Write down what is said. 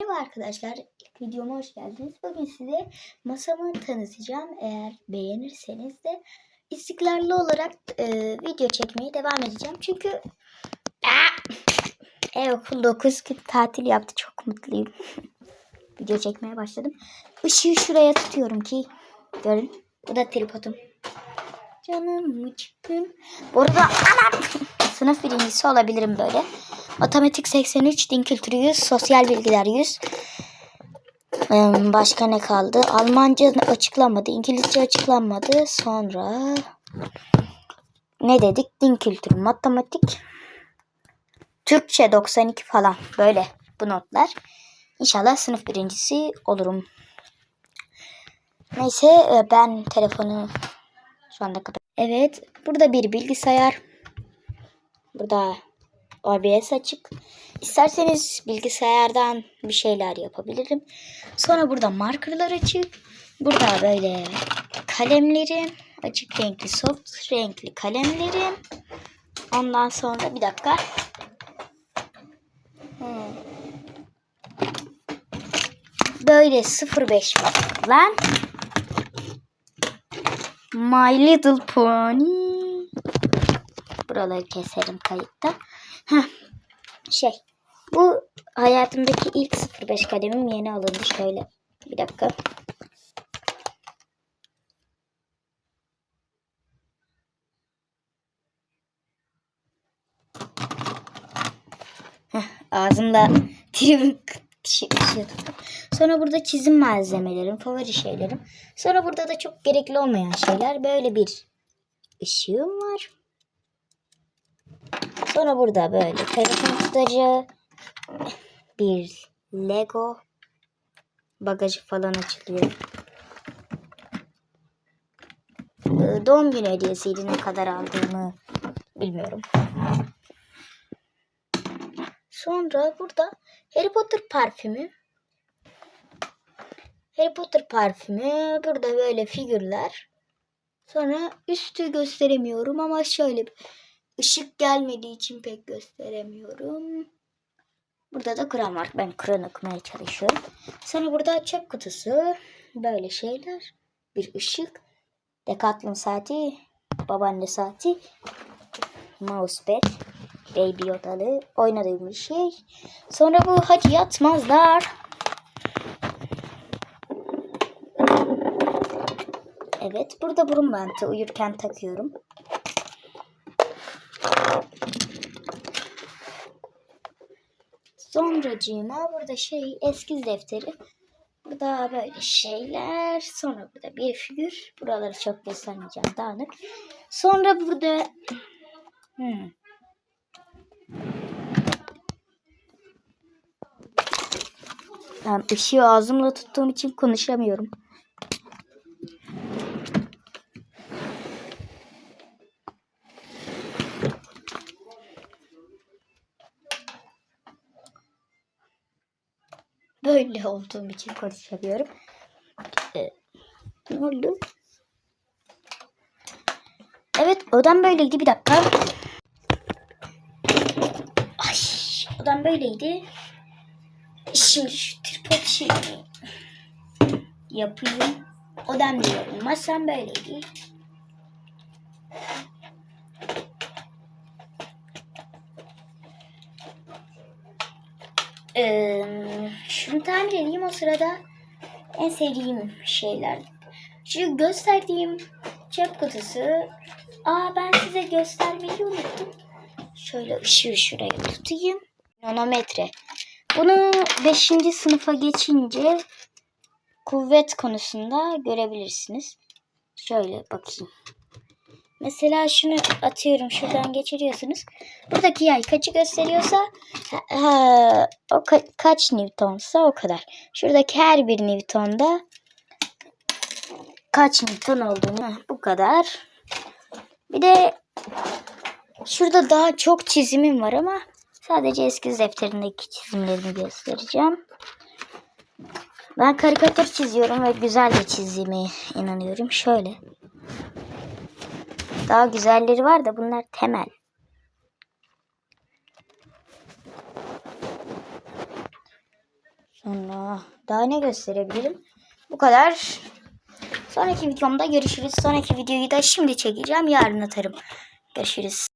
Merhaba arkadaşlar, ilk videoma hoş geldiniz. Bugün size masamı tanıtacağım. Eğer beğenirseniz de istikrarlı olarak e, video çekmeye devam edeceğim. Çünkü Aa! ev okul 9 gün tatil yaptı. Çok mutluyum. video çekmeye başladım. Işığı şuraya tutuyorum ki görün. Bu da tripodum. Canım çıkın. Bu arada anam sınıf birincisi olabilirim böyle. Matematik 83, din kültürü 100, sosyal bilgiler 100. Ee, başka ne kaldı? Almanca açıklanmadı, İngilizce açıklanmadı. Sonra ne dedik? Din kültürü, matematik, Türkçe 92 falan böyle bu notlar. İnşallah sınıf birincisi olurum. Neyse e, ben telefonu şu anda kapat. Evet burada bir bilgisayar. Burada OBS açık. İsterseniz bilgisayardan bir şeyler yapabilirim. Sonra burada markerlar açık. Burada böyle kalemlerim. Açık renkli, soft renkli kalemlerim. Ondan sonra bir dakika. Hmm. Böyle 05 lan. My Little Pony. Buraları keserim kayıtta. Heh. Şey. Bu hayatımdaki ilk 05 kalemim yeni alındı şöyle. Bir dakika. Heh, şey tuttu. Sonra burada çizim malzemelerim, favori şeylerim. Sonra burada da çok gerekli olmayan şeyler. Böyle bir ışığım var. Sonra burada böyle telefon tutucu, bir Lego bagajı falan açılıyor. Ee, Doğum günü hediyesiydi ne kadar aldığımı bilmiyorum. Sonra burada Harry Potter parfümü. Harry Potter parfümü. Burada böyle figürler. Sonra üstü gösteremiyorum ama şöyle bir ışık gelmediği için pek gösteremiyorum. Burada da Kur'an var. Ben Kur'an okumaya çalışıyorum. Sonra burada çöp kutusu. Böyle şeyler. Bir ışık. Decathlon saati. Babaanne saati. Mousepad. Baby Yoda'lı oynadığım bir şey. Sonra bu hacı yatmazlar. Evet burada burun bantı uyurken takıyorum. Sonracığıma burada şey eskiz defteri. Burada böyle şeyler. Sonra burada bir figür. Buraları çok göstermeyeceğim dağınık. Sonra burada hmm. Ben ışığı ağzımla tuttuğum için konuşamıyorum. Böyle olduğum için konuşamıyorum. Ee, ne oldu? Evet odam böyleydi. Bir dakika. Ay, odam böyleydi. Şimdi şu tripod şeyini yapayım. Odam diyorum. Masam böyleydi. Ee, şunu tamir edeyim o sırada en sevdiğim şeyler. Şu gösterdiğim çöp kutusu. Aa ben size göstermeyi unuttum. Şöyle ışığı şuraya tutayım. Nanometre. Bunu 5. sınıfa geçince kuvvet konusunda görebilirsiniz. Şöyle bakayım. Mesela şunu atıyorum şuradan geçiriyorsunuz. Buradaki yay kaçı gösteriyorsa ha, o ka- kaç Newtonsa o kadar. Şuradaki her bir Newton'da kaç Newton olduğunu bu kadar. Bir de şurada daha çok çizimim var ama sadece eski defterindeki çizimlerimi göstereceğim. Ben karikatür çiziyorum ve güzel de çizdiğime inanıyorum. Şöyle. Daha güzelleri var da bunlar temel. Sonra daha ne gösterebilirim? Bu kadar. Sonraki videomda görüşürüz. Sonraki videoyu da şimdi çekeceğim. Yarın atarım. Görüşürüz.